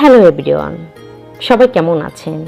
Hello everyone সবাই কেমন আছেন?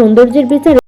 সৌন্দর্যের বিচারে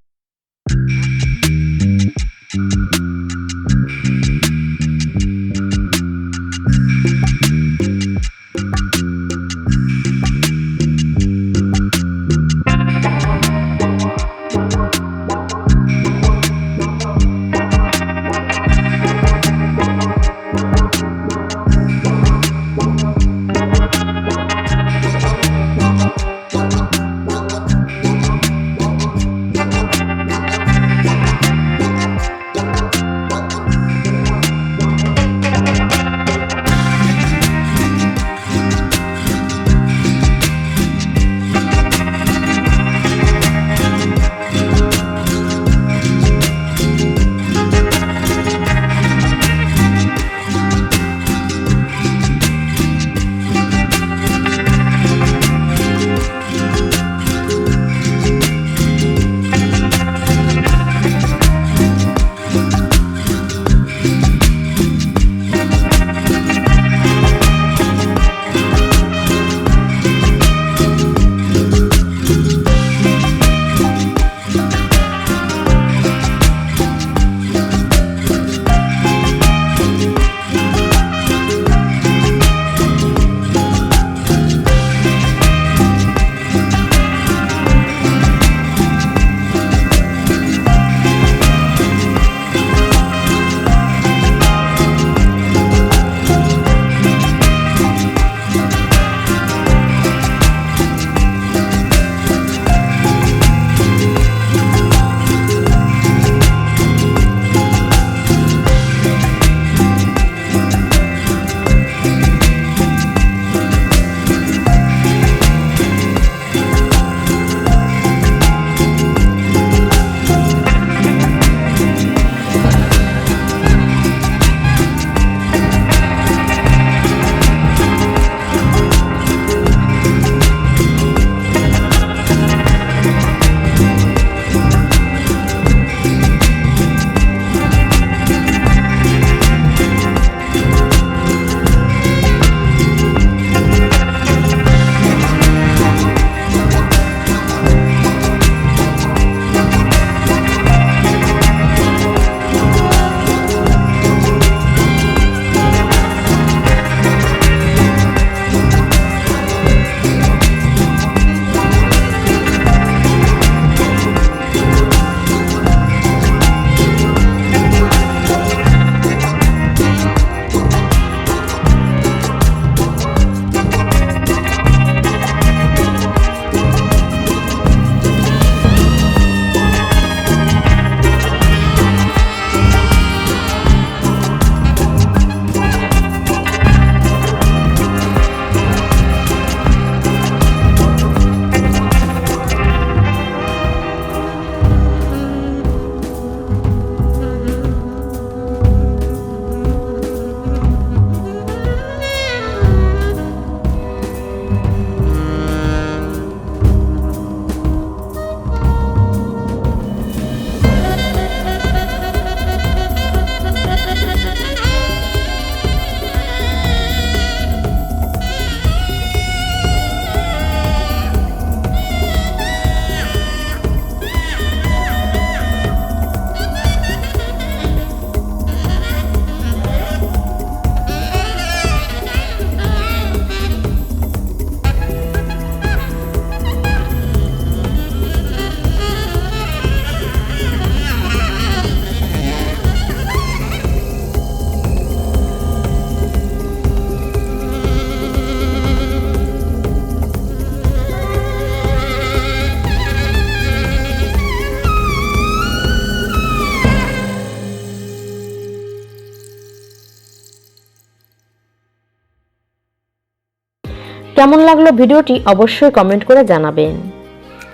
কেমন লাগল ভিডিওটি অবশ্যই কমেন্ট করে জানাবেন।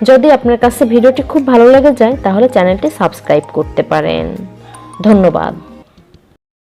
যদি আপনার কাছে ভিডিওটি খুব ভালো লেগে যায়, তাহলে চ্যানেলটি সাবস্ক্রাইব করতে পারেন। ধন্যবাদ।